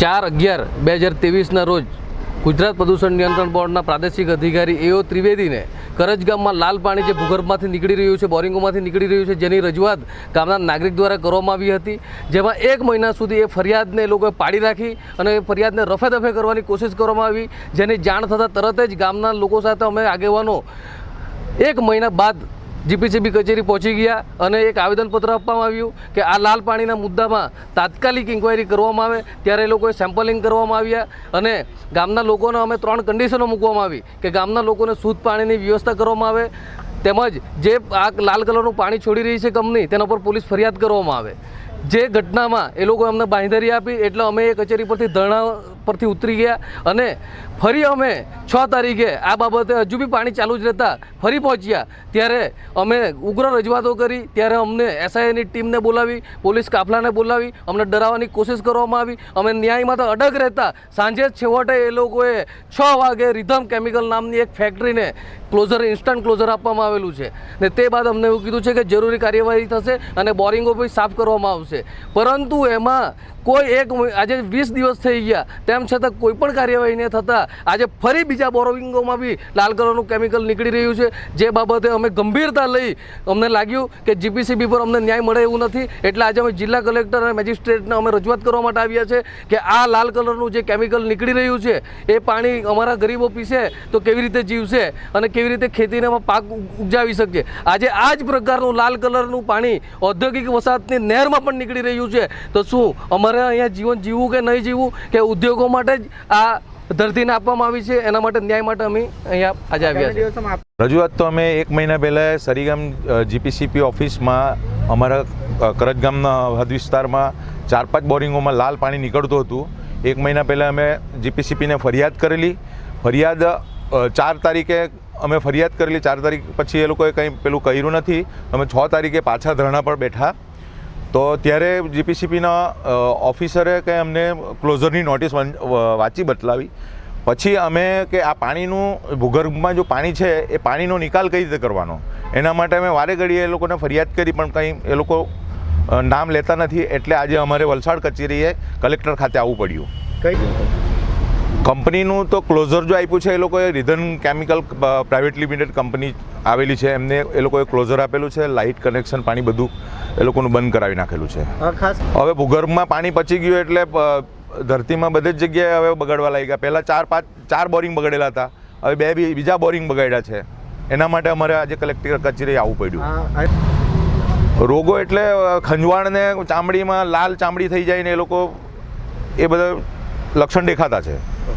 ચાર અગિયાર બે હજાર ત્રેવીસના રોજ ગુજરાત પ્રદૂષણ નિયંત્રણ બોર્ડના પ્રાદેશિક અધિકારી એઓ ત્રિવેદીને કરજ ગામમાં લાલ પાણી જે ભૂગર્ભમાંથી નીકળી રહ્યું છે, બોરિંગોમાંથી નીકળી રહ્યું છે, જેની રજૂઆત ગામના નાગરિક દ્વારા કરવામાં આવી હતી. જેમાં એક મહિના સુધી એ ફરિયાદને લોકોએ પાડી રાખી અને એ ફરિયાદને રફે દફે કરવાની કોશિશ કરવામાં આવી, જેની જાણ થતાં તરત જ ગામના લોકો સાથે અમે આગેવાનો એક મહિના બાદ જીપીસીબી કચેરી પહોંચી ગયા અને એક આવેદનપત્ર આપવામાં આવ્યું કે આ લાલ પાણીના મુદ્દામાં તાત્કાલિક ઇન્ક્વાયરી કરવામાં આવે, ત્યારે એ લોકોએ સેમ્પલિંગ કરવામાં આવ્યા અને ગામના લોકોને અમે ત્રણ કન્ડિશનો મૂકવામાં આવી, કે ગામના લોકોને શુદ્ધ પાણીની વ્યવસ્થા કરવામાં આવે, તેમજ જે આ લાલ કલરનું પાણી છોડી રહી છે કંપની, તેના પર પોલીસ ફરિયાદ કરવામાં આવે. જે ઘટનામાં એ લોકો અમને બાંધરી આપી, એટલે અમે એ કચેરી પરથી ધરણા પરથી ઉતરી ગયા અને ફરી અમે છ તારીખે આ બાબતે હજુ બી પાણી ચાલુ જ રહેતા ફરી પહોંચ્યા. ત્યારે અમે ઉગ્ર રજૂઆતો કરી, ત્યારે અમને એસઆઈની ટીમને બોલાવી, પોલીસ કાફલાને બોલાવી, અમને ડરાવવાની કોશિશ કરવામાં આવી. અમે ન્યાયમાં તો અડગ રહેતા. સાંજે છેવટે એ લોકોએ છ વાગે રિધમ કેમિકલ નામની એક ફેક્ટરીને ક્લોઝર, ઇન્સ્ટન્ટ ક્લોઝર આપવામાં આવેલું છે. ને તે બાદ અમને એવું કીધું છે કે જરૂરી કાર્યવાહી થશે અને બોરિંગો બી સાફ કરવામાં આવશે. પરંતુ એમાં કોઈ એક આજે વીસ દિવસ થઈ ગયા. તેમ છતાં કોઈ પણ કાર્યવાહી ન થતાં. આજે ફરી બીજા બોરોવિંગોમાં બી લાલ કલરનું કેમિકલ નીકળી રહ્યું છે. જે બાબતે અમે ગંભીરતા લઈ અમને લાગ્યું કે જીપીસીબી પર અમને ન્યાય મળે એવું નથી. એટલે આજે અમે જિલ્લા કલેક્ટર અને મેજિસ્ટ્રેટને અમે રજૂઆત કરવા માટે આવ્યા છે કે આ લાલ કલરનું જે કેમિકલ નીકળી રહ્યું છે, એ પાણી અમારા ગરીબો પીશે તો કેવી રીતે જીવશે અને કેવી રીતે ખેતીને પાક ઉપજાવી શકીએ આજે આ જ પ્રકારનું લાલ કલરનું પાણી ઔદ્યોગિક વસાહતની નહેરમાં પણ નીકળી રહ્યું છે. તો શું અમારે અહીંયા જીવન જીવવું કે નહીં જીવવું કે ઉદ્યોગો માટે જ આ ધરતીને આપવામાં આવી છે એના માટે ન્યાય માટે અમે અહીંયા આજે આવ્યા છીએ. રજૂઆત તો અમે એક મહિના પહેલાં સરીગામ જીપીસીપી ઓફિસમાં અમારા કરજ ગામના હદ વિસ્તારમાં ચાર પાંચ બોરિંગોમાં લાલ પાણી નીકળતું હતું. એક મહિના પહેલાં અમે જીપીસીપીને ફરિયાદ કરેલી. ફરિયાદ ચાર તારીખે અમે ફરિયાદ કરેલી. ચાર તારીખ પછી એ લોકોએ કંઈ પેલું કર્યું નથી. અમે છ તારીખે પાછા ધરણા પર બેઠા. તો ત્યારે જીપીસીપીના ઓફિસરે કે અમને ક્લોઝરની નોટિસ વાંચી બતલાવી. પછી અમે કે આ પાણીનું, ભૂગર્ભમાં જો પાણી છે, એ પાણીનો નિકાલ કઈ રીતે કરવાનો? એના માટે અમે વારે ઘડીએ એ લોકોને ફરિયાદ કરી, પણ કંઈ એ લોકો નામ લેતા નથી. એટલે આજે અમારે વલસાડ કચેરીએ કલેક્ટર ખાતે આવવું પડ્યું. કઈ કંપનીનું તો ક્લોઝર જો આપ્યું છે એ લોકોએ Ridhan chemical private limited company આવેલી છે એમને એ લોકોએ ક્લોઝર આપેલું છે લાઇટ કનેક્શન પાણી બધું એ લોકોનું બંધ કરાવી નાખેલું છે. હવે ભૂગર્ભમાં પાણી પચી ગયું એટલે ધરતીમાં બધી જ જગ્યાએ હવે બગડવા લાગ્યા. પહેલાં ચાર પાંચ ચાર બોરિંગ બગડેલા હતા. હવે બે બીજા બોરિંગ બગાડ્યા છે. એના માટે અમારે આજે કલેક્ટર કચેરી આવવું પડ્યું. રોગો એટલે ખંજવાળને ચામડીમાં લાલ ચામડી થઈ જાય ને એ લોકો એ બધા લક્ષણ દેખાતા છે.